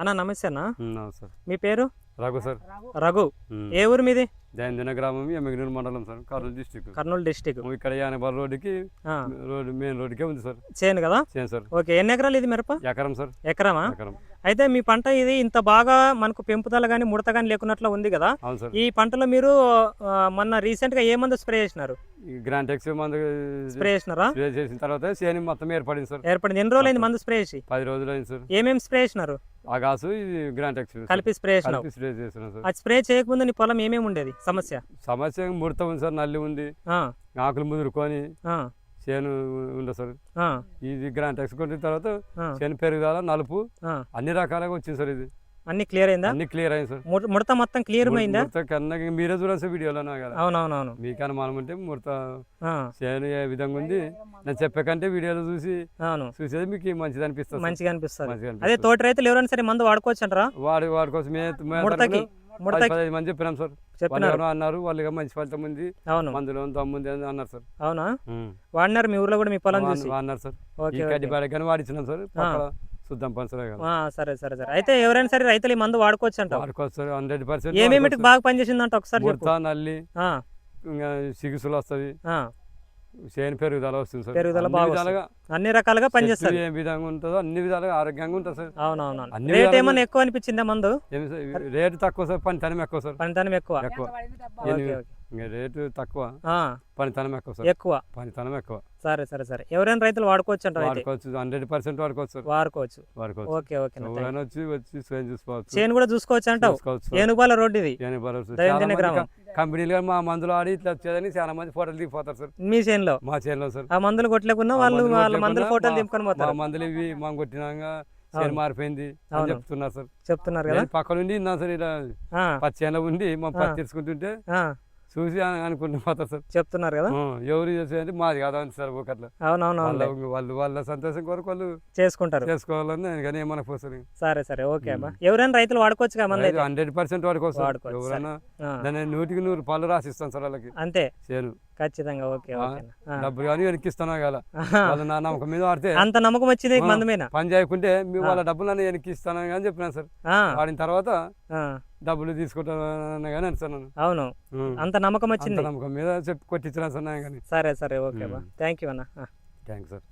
అన్న నమస్తే. అన్న మీ పేరు? రఘు సార్. రఘు. ఏ ఊరు మీది? దైనందిన గ్రామం ఎమ్మిగినూరు మండలం sir Kurnool district. Kurnool district. ఇక్కడ యానబాల్ రోడ్డుకి రోడ్డు మెయిన్ రోడ్డుకే ఉంది సార్. చేను కదా? చేను సార్. ఓకే ఎన్ని ఎకరాలు ఇది మిరప? ఎకరం సార్. ఎకరమా? ఎకరం. అయితే మీ పంట ఇది ఇంత బాగా మనకు పెంపుదల కానీ ముడత కానీ లేకున్నట్లు ఉంది కదా? ఈ పంటలో మీరు మొన్న రీసెంట్గా ఏ మందు స్ప్రే చేసినారు? ఈ గ్రాంట్ ఎక్స్ మందు స్ప్రే చేసినారా? స్ప్రే చేసిన తర్వాత చేను మొత్తం ఏర్పడింది సార్. ఏర్పడింది. ఎన్ని రోజులు అయింది మందు స్ప్రే చేసి? పది రోజులు అయింది సార్. ఏమేమి స్ప్రే చేసినారు? ఆగాసు ఇది గ్రాంట్ ఎక్స్ కలిపి స్ప్రే కలిపి స్ప్రే చేస్తున్నాం సార్. అది స్ప్రే చేయకముందు నీ పొలం ఏమేమి ఉండేది? సమస్య? సమస్య ముడత ఉంది సార్ నల్లి ఉంది. ఆకులు ముదురుకొని చేను ఉంది సార్? ఇది గ్రాంట్ ఎక్స్ కొట్టిన తర్వాత చేను పెరుగుదల నలుపు. అన్ని రకాలుగా వచ్చింది సార్ ఇది. అన్ని క్లియర్ అయిందా? అన్ని క్లియర్ అయింది సార్ ముడ- ముడత మొత్తం క్లియర్ అయిందా ముడత కన్నా మీరే చూడండి సార్ వీడియోలో అవునవునవును. మీకు అనుమానం ఉంటే ముడత ఏ విధంగా ఉంది? నేను చెప్పే కంటే వీడియోలో చూసి అవును. చూసేది మీకు మంచిది అనిపిస్తుంది. మంచిగా అనిపిస్తుంది. మంచిగా అదే. తోటి రైతులు ఎవరైనా సరే మందు వాడుకోవచ్చు అంటారా? వాడి వాడి కోసం మే- మే ముడతకి ముడతకి మంది చెప్పినాం సార్ చెప్పినారు. అన్నారు వాళ్ళు ఇక మంచి ఫలితం ఉంది. అవును. మందులో దమ్ముంది అని అన్నారు సార్ అవునా. వాడినారు మీ ఊర్లో కూడా మీ పొలం చూసి? అన్నారు సార్. బాడకి కానీ వాడిచ్చినాం సార్ శుద్ధం పంచలే కదా. ఆ, సరే సరే సరే. అయితే ఎవరైనా సరే రైతులు ఈ మందు వాడుకోవచ్చు అంటావు వాడుకోవచ్చు హండ్రెడ్ పర్సెంట్ ఏమేమిటికి బాగా పనిచేసిందంట ఒకసారి చెప్పు. ముడత నల్లి సిగుసులు వస్తుంది. చేను పెరుగుదల వస్తుంది సార్. పెరుగుదల అన్ని బాగా అన్ని రకాలుగా చెట్టు పనిచేస్తుంది. ఏ విధంగా ఉంటుందో అన్ని విధాలుగా ఆరోగ్యంగా ఉంటుంది సార్. అవునవునవును. అన్ని రేట్ ఏమన్నా ఎక్కువ అనిపించిందా మందు? రేటు తక్కువ సార్ పనితనం ఎక్కువ సార్. పనితనం ఎక్కువ. ఎక్కువ. ఇంకా రేటు తక్కువ. పనితనం ఎక్కువ సార్. ఎక్కువ. పనితనం ఎక్కువ. సరే సరే సరే. ఎవరైనా రైతులు వాడుకోవచ్చు అంటారు అయితే? వాడుకోవచ్చు. హండ్రెడ్ పర్సెంట్ వాడుకోవచ్చు వాడుకోవచ్చు. వాడుకోవచ్చు. Okay okay. ఎవరైనా వచ్చి వచ్చి స్వయం చూసుకోవచ్చు. చేను కూడా చూసుకోవచ్చు అంటావు? ఏనుగుపాల రోడ్డు ఇది. ఏనుగు భరోసా. దైవం చాలా తినే మంది గ్రామం. క- కంపెనీలు మా మందులు ఆడి ఇట్లా వచ్చేదని చాలా మంది ఫోటోలు దిగిపోతారు సార్. మీ చేనులో? మా చేనులో సార్. ఆ మందులు కొట్టలేకున్నా వాళ్ళు వాళ్ళ మందులు ఫోటోలు దింపుకొని మా పోతారు మందులు ఇవి మా కొట్టినాక చేను. మారిపోయింది అని. చెప్తున్నారు సార్. చెప్తున్నారు కదా? నేను పక్క నుండి నా సార్ ఇలా పచ్చి ఉండి మా ఆ. పచ్చి తెచ్చుకుంటుంటే ఆ, చూసి అను- అనుకుంటూ పోతారు సార్. చెప్తున్నారు కదా? ఎవరు చేసేది మాది కాదా అని సార్ ఒకట్లా అవునవును వాళ్ళ వాళ్ళు సంతోషం కొరకు వాళ్ళు చేసుకుంటారు. చేసుకోవాలని కానీ ఏమనకపోతుంది సరే సరే. ఓకే అమ్మా. ఎవరైనా రైతులు వాడుకోవచ్చు కదా హండ్రెడ్ పర్సెంట్ వాడుకోవచ్చు ఎవరైనా దాన్ని నూటికి నూరు పళ్ళు రాసిస్తాను సార్ వాళ్ళకి. అంతే. చేను. ఖచ్చితంగా ఓకే. డబ్బులు కానీ వెనక్కిస్తాను కదా. వాళ్ళు నా నమ్మకం మీద వాడితే అంత నమ్మకం వచ్చింది. మందు మీద? పని చేయకుంటే మీ వాళ్ళ డబ్బులు నన్ను వెనక్కిస్తాను అని చెప్పినాను సార్. వాడిన తర్వాత డబ్బులు తీసుకుంటాను కానీ అనిస్తాను అవును. అంత నమ్మకం వచ్చింది. నమ్మకం మీద చెప్పి కొట్టించిన సార్ కానీ. సరే సరే ఓకే. థ్యాంక్ యూ అన్న. ఆ. Thanks sir